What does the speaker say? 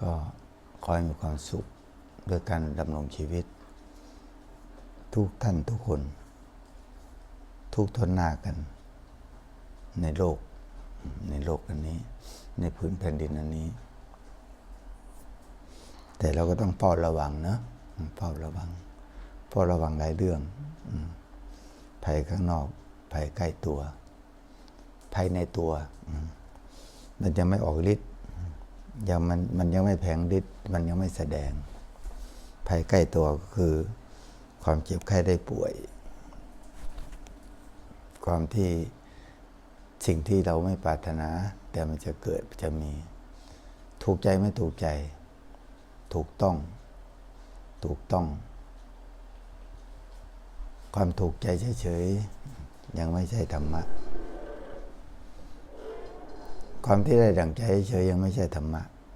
ก็ขอให้มีความสุขด้วยการดำรงชีวิต ทุกท่านทุกคน ทุกทนหน้ากัน ในโลก ในโลกอันนี้ ในพื้นแผ่นดินอันนี้ แต่เราก็ต้องเฝ้าระวังนะเฝ้าระวังเฝ้าระวังหลายเรื่องภัยข้างนอกภัยใกล้ตัวภัยในตัว มันยังไม่ออกฤทธิ์ ยังมันมันยังไม่แผงฤทธิ์มันยังไม่แสดง ภัยใกล้ตัวก็คือ ความเจ็บไข้ได้ป่วย ความที่สิ่งที่เราไม่ปรารถนา แต่มันจะเกิดจะมี ถูกใจไม่ถูกใจ ถูกต้อง ถูกต้อง ความถูกใจเฉยๆยังไม่ใช่ธรรมะความที่ได้ดั่งใจเฉยยังไม่ใช่ธรรมะ